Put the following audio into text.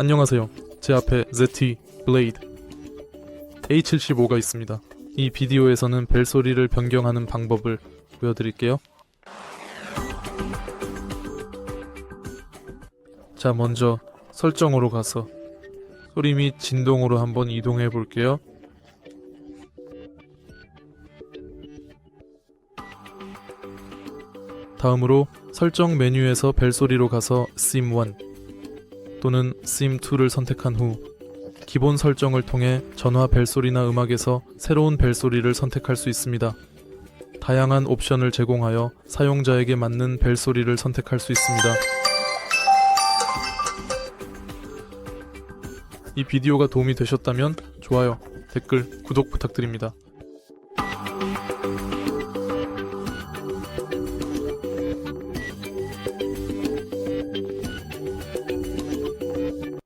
안녕하세요. 제 앞에 ZT 블레이드 A75가 있습니다. 이 비디오에서는 벨소리를 변경하는 방법을 보여드릴게요. 자, 먼저 설정으로 가서 소리 및 진동으로 한번 이동해 볼게요. 다음으로 설정 메뉴에서 벨소리로 가서 sim1 또는 sim2를 선택한 후 기본 설정을 통해 전화 벨소리나 음악에서 새로운 벨소리를 선택할 수 있습니다. 다양한 옵션을 제공하여 사용자에게 맞는 벨소리를 선택할 수 있습니다. 이 비디오가 도움이 되셨다면 좋아요, 댓글, 구독 부탁드립니다.